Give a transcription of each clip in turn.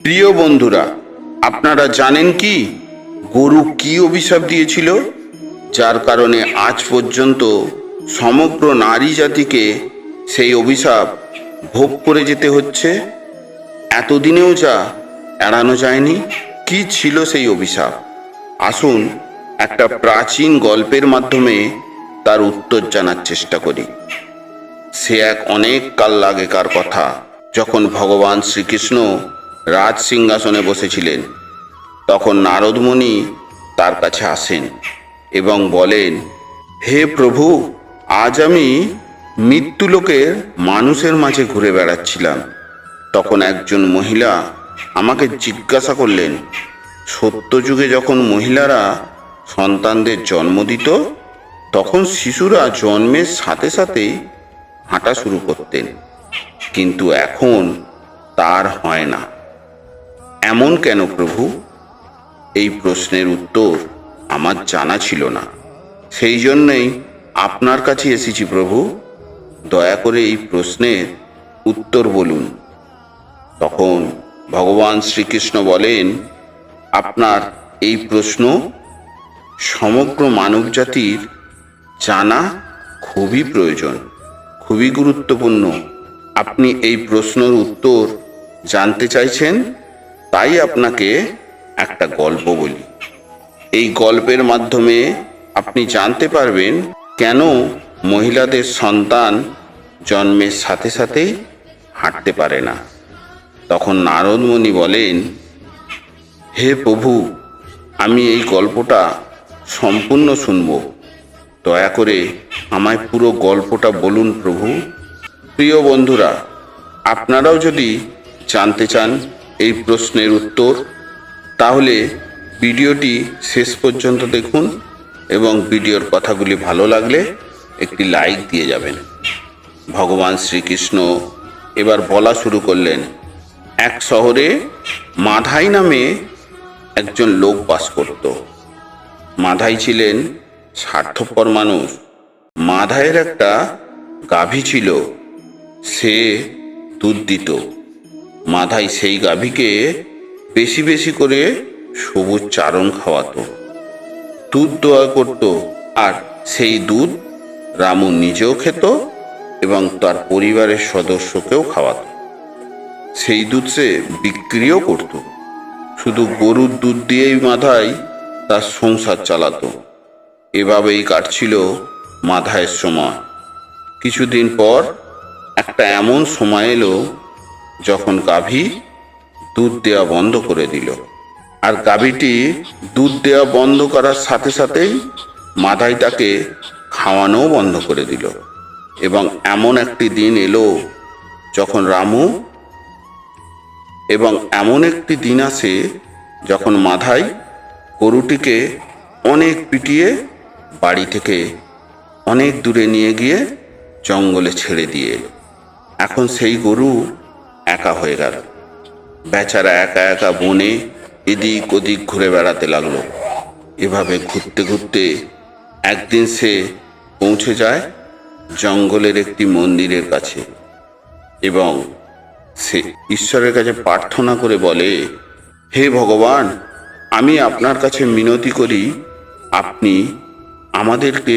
প্রিয় বন্ধুরা, আপনারা জানেন কি? গরু কি অভিশাপ দিয়েছিল? যার কারণে আজ পর্যন্ত সমগ্র নারী জাতিকে সেই অভিশাপ ভোগ করে যেতে হচ্ছে। এতদিনেও যা এড়ানো যায়নি, কি ছিল সেই অভিশাপ? আসুন একটা প্রাচীন গল্পের মাধ্যমে তার উত্তর জানার চেষ্টা করি। সে এক অনেক কাল আগেকার কথা, যখন ভগবান শ্রীকৃষ্ণ রাজ সিংহাসনে বসেছিলেন। তখন নারদমণি তার কাছে আসেন এবং বলেন, হে প্রভু, আজ আমি মৃত্যুলোকের মানুষের মাঝে ঘুরে বেড়াচ্ছিলাম। তখন একজন মহিলা আমাকে জিজ্ঞাসা করলেন, সত্যযুগে যখন মহিলারা সন্তানদের জন্ম দিত, তখন শিশুরা জন্মের সাথে সাথেই হাঁটা শুরু করতেন। কিন্তু এখন তার হয় না। এমন কেন প্রভু? এই প্রশ্নের উত্তর আমার জানা ছিল না। সেই জন্যই আপনার কাছে এসেছি প্রভু। দয়া করে এই প্রশ্নের উত্তর বলুন। তখন ভগবান শ্রীকৃষ্ণ বলেন, আপনার এই প্রশ্ন সমগ্র মানবজাতির জানা খুবই প্রয়োজন। খুবই গুরুত্বপূর্ণ। আপনি এই প্রশ্নের উত্তর জানতে চাইছেন? তাই আপনাকে একটা গল্প বলি। এই গল্পের মাধ্যমে আপনি জানতে পারবেন কেন মহিলাদের সন্তান জন্মের সাথে সাথেই হাঁটতে পারে না। তখন নারদমণি বলেন, হে প্রভু, আমি এই গল্পটা সম্পূর্ণ শুনব। দয়া করে আমায় পুরো গল্পটা বলুন প্রভু। প্রিয় বন্ধুরা, আপনারাও যদি জানতে চান এই প্রশ্নের উত্তর। তাহলে ভিডিওটি শেষ পর্যন্ত দেখুন এবং ভিডিওর কথাগুলি ভালো লাগলে একটি লাইক দিয়ে যাবেন। ভগবান শ্রীকৃষ্ণ এবার বলা শুরু করলেন, এক শহরে মাধাই নামে একজন লোক বাস করত। মাধাই ছিলেন স্বার্থপর মানুষ। মাধাইয়ের একটা গাভী ছিল। সে দুধ দিত মাধাই সেই গাভীকে বেশি বেশি করে সবুজ চারণ খাওয়াতো। দুধ দোয়া করত, আর সেই দুধ রামু নিজেও খেত এবং তার পরিবারের সদস্যকেও খাওয়াত। সেই দুধ সে বিক্রিও করত। শুধু গরুর দুধ দিয়েই মাথায় তার সংসার চালাতো। এভাবেই কাটছিল মাধায়ের সময়। কিছুদিন পর একটা এমন সময় এলো যখন গাভী দুধ দেওয়া বন্ধ করে দিল। আর গাভীটি দুধ দেওয়া বন্ধ করার সাথে সাথেই মাধাই তাকে খাওয়ানোও বন্ধ করে দিল। এবং এমন একটি দিন এলো যখন রামু এবং এমন একটি দিন আসে যখন মাধাই গরুটিকে অনেক পিটিয়ে বাড়ি থেকে অনেক দূরে নিয়ে গিয়ে জঙ্গলে ছেড়ে দিয়ে এখন সেই গরু একা হয়ে গেল। বেচারা একা একা বনে এদিক ওদিক ঘুরে বেড়াতে লাগল। এভাবে ঘুরতে ঘুরতে একদিন সে পৌঁছে যায় জঙ্গলের একটি মন্দিরের কাছে এবং সে ঈশ্বরের কাছে প্রার্থনা করে বলে, হে ভগবান, আমি আপনার কাছে মিনতি করি, আপনি আমাদেরকে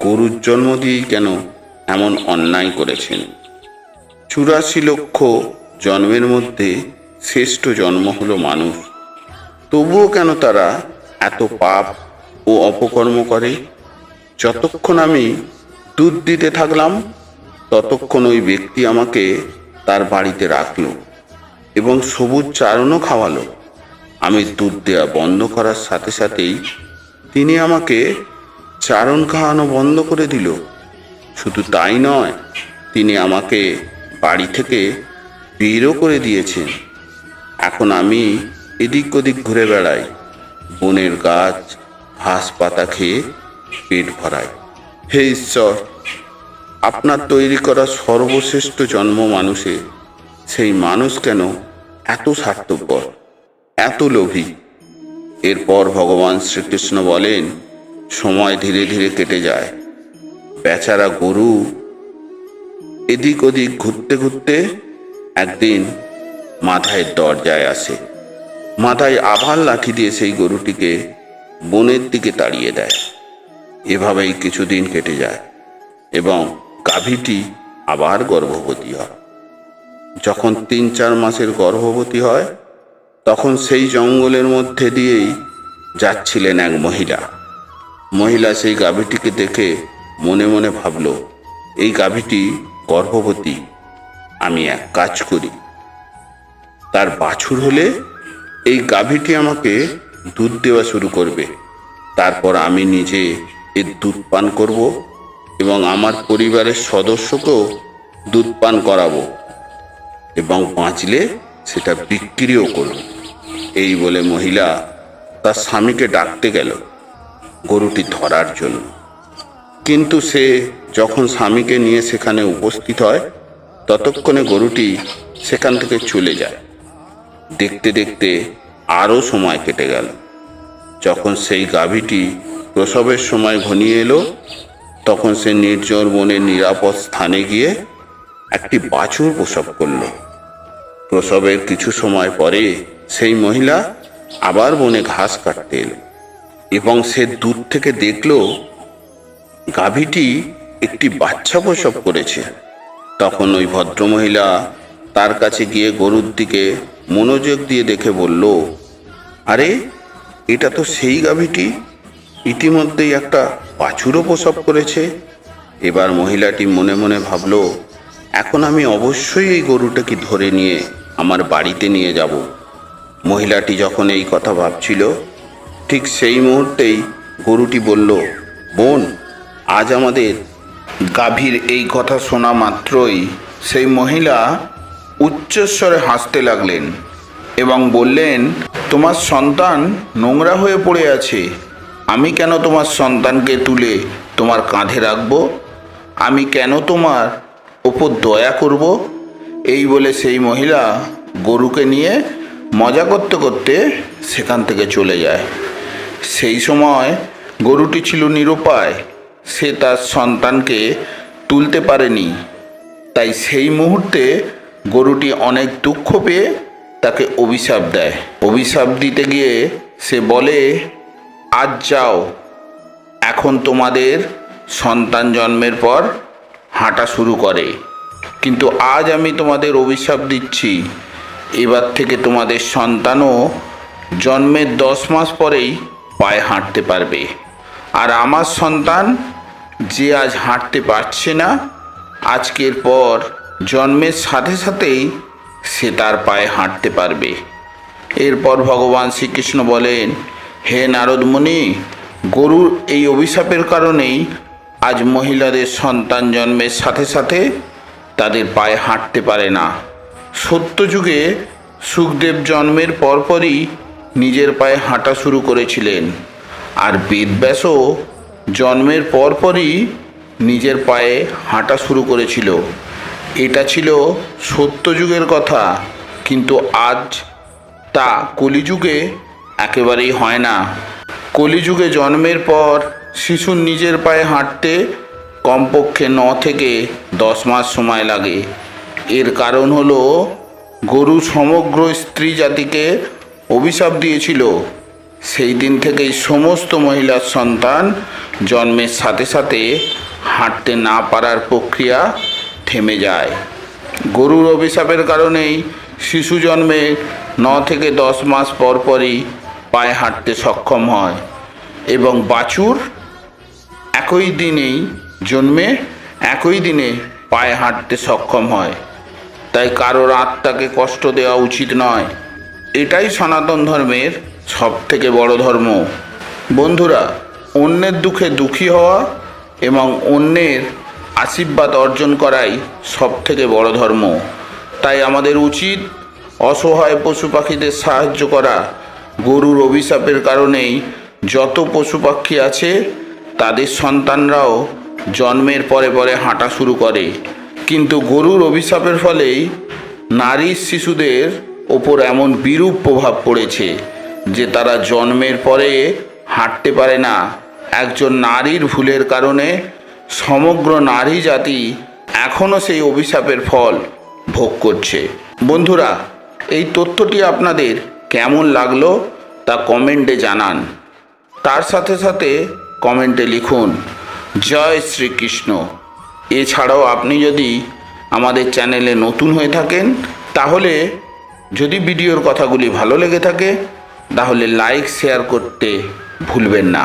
গরুর জন্ম দিয়েই কেন এমন অন্যায় করেছেন? চুরাশি লক্ষ জন্মের মধ্যে শ্রেষ্ঠ জন্ম হলো মানুষ। তবুও কেন তারা এত পাপ ও অপকর্ম করে? যতক্ষণ আমি দুধ দিতে থাকলাম, ততক্ষণ ওই ব্যক্তি আমাকে তার বাড়িতে রাখল এবং সবুজ চারণও খাওয়ালো। আমি দুধ দেওয়া বন্ধ করার সাথে সাথেই তিনি আমাকে চারণ খাওয়ানো বন্ধ করে দিল। শুধু তাই নয়, তিনি আমাকে বাড়ি থেকে বেরও করে দিয়েছেন। এখন আমি এদিক ওদিক ঘুরে বেড়াই, বনের গাছ, ঘাস পাতা খেয়ে পেট ভরাই। হে ঈশ্বর, আপনার তৈরি করা সর্বশ্রেষ্ঠ জন্ম মানুষে, সেই মানুষ কেন এত স্বার্থপর, এত লোভী? এরপর ভগবান শ্রীকৃষ্ণ বলেন, সময় ধীরে ধীরে কেটে যায়। বেচারা গরু এদিক ওদিক ঘুরতে ঘুরতে একদিন মাথায় দরজায় আসে। মাথায় আভার লাঠি দিয়ে সেই গরুটিকে বনের দিকে তাড়িয়ে দেয়। এভাবেই কিছুদিন কেটে যায় এবং গাভীটি আবার গর্ভবতী হয়। যখন তিন চার মাসের গর্ভবতী হয়, তখন সেই জঙ্গলের মধ্যে দিয়েই যাচ্ছিলেন এক মহিলা। মহিলা সেই গাভীটিকে দেখে মনে মনে ভাবল, এই গাভীটি গর্ভবতী, আমি এক কাজ করি। তার বাছুর হলে এই গাভীটি আমাকে দুধ দেওয়া শুরু করবে। তারপর আমি নিজে এর দুধ পান করব এবং আমার পরিবারের সদস্যকেও দুধ পান করাবো এবং বাঁচলে সেটা বিক্রিও করব। এই বলে মহিলা তার স্বামীকে ডাকতে গেল গরুটি ধরার জন্য। কিন্তু সে যখন স্বামীকে নিয়ে সেখানে উপস্থিত হয়, ততক্ষণে গরুটি সেখান থেকে চলে যায়। দেখতে দেখতে আরও সময় কেটে গেল। যখন সেই গাভীটি প্রসবের সময় ঘনিয়ে এলো, তখন সে নির্জন বনের নিরাপদ স্থানে গিয়ে একটি বাছুর প্রসব করল। প্রসবের কিছু সময় পরে সেই মহিলা আবার বনে ঘাস কাটতে এলো এবং সে দূর থেকে দেখল, গাভীটি একটি বাচ্চা প্রসব করেছে। তখন ওই ভদ্রমহিলা তার কাছে গিয়ে গরুর দিকে মনোযোগ দিয়ে দেখে বলল, আরে, এটা তো সেই গাভীটি। ইতিমধ্যেই একটা বাছুরও প্রসব করেছে। এবার মহিলাটি মনে মনে ভাবলো, এখন আমি অবশ্যই এই গরুটাকে ধরে নিয়ে আমার বাড়িতে নিয়ে যাব। মহিলাটি যখন এই কথা ভাবছিল, ঠিক সেই মুহূর্তেই গরুটি বলল, বোন, আজ আমাদের গাভীর এই কথা শোনা মাত্রই সেই মহিলা উচ্চস্বরে হাসতে লাগলেন এবং বললেন, তোমার সন্তান নোংরা হয়ে পড়ে আছে। আমি কেন তোমার সন্তানকে তুলে তোমার কাঁধে রাখব? আমি কেন তোমার ওপর দয়া করব? এই বলে সেই মহিলা গরুকে নিয়ে মজা করতে করতে সেখান থেকে চলে যায়। সেই সময় গরুটি ছিল নিরুপায়। সে তার সন্তানকে তুলতে পারেনি। তাই সেই মুহূর্তে গরুটি অনেক দুঃখ পেয়ে তাকে অভিশাপ দেয়। অভিশাপ দিতে গিয়ে সে বলে, আজ যাও। এখন তোমাদের সন্তান জন্মের পর হাঁটা শুরু করে। কিন্তু আজ আমি তোমাদের অভিশাপ দিচ্ছি। এবার থেকে তোমাদের সন্তানও জন্মের দশ মাস পরেই পায়ে হাঁটতে পারবে। আর আমার সন্তান যে আজ হাঁটতে পারছে না, আজকের পর জন্মের সাথে সাথেই সে তার পায়ে হাঁটতে পারবে। এরপর ভগবান শ্রীকৃষ্ণ বলেন, হে নারদমণি গরুর এই অভিশাপের কারণেই আজ মহিলাদের সন্তান জন্মের সাথে সাথে তাদের পায়ে হাঁটতে পারে না। সত্যযুগে সুখদেব জন্মের পরপরই নিজের পায়ে হাঁটা শুরু করেছিলেন। আর বেদব্যাসও জন্মের পরপরই নিজের পায়ে হাঁটা শুরু করেছিল। এটা ছিল সত্যযুগের কথা, কিন্তু আজ তা কলিযুগে একেবারেই হয় না। কলিযুগে জন্মের পর শিশুর নিজের পায়ে হাঁটতে কমপক্ষে ন থেকে দশ মাস সময় লাগে। এর কারণ হলো, গরু সমগ্র স্ত্রী জাতিকে অভিশাপ দিয়েছিল। সেই দিন থেকেই সমস্ত মহিলার সন্তান জন্মের সাথে সাথে হাঁটতে না পারার প্রক্রিয়া থেমে যায়। গরুর অভিশাপের কারণেই শিশু জন্মে ন থেকে দশ মাস পর পরই পায়ে হাঁটতে সক্ষম হয় এবং বাছুর একই দিনেই জন্মে, একই দিনে পায়ে হাঁটতে সক্ষম হয়। তাই কারোর আত্মাকে কষ্ট দেওয়া উচিত নয়। এটাই সনাতন ধর্মের সব থেকে বড় ধর্ম। বন্ধুরা অন্যের দুঃখে দুঃখী হওয়া এবং অন্যের আশীর্বাদ অর্জন করাই সব থেকে বড় ধর্ম। তাই আমাদের উচিত অসহায় পশু পাখিদের সাহায্য করা। গরুর অভিশাপের কারণেই যত পশু পাখি আছে, তাদের সন্তানরাও জন্মের পরে পরে হাঁটা শুরু করে। কিন্তু গরুর অভিশাপের ফলেই নারী শিশুদের ওপর এমন বিরূপ প্রভাব পড়েছে যে তারা জন্মের পরে হাঁটতে পারে না। একজন নারীর ভুলের কারণে সমগ্র নারী জাতি এখনও সেই অভিশাপের ফল ভোগ করছে। বন্ধুরা, এই তথ্যটি আপনাদের কেমন লাগল তা কমেন্টে জানান। তার সাথে সাথে কমেন্টে লিখুন, জয় শ্রীকৃষ্ণ। এছাড়াও আপনি যদি আমাদের চ্যানেলে নতুন হয়ে থাকেন, তাহলে যদি ভিডিওর কথাগুলি ভালো লেগে থাকে, তাহলে লাইক, শেয়ার করতে ভুলবেন না।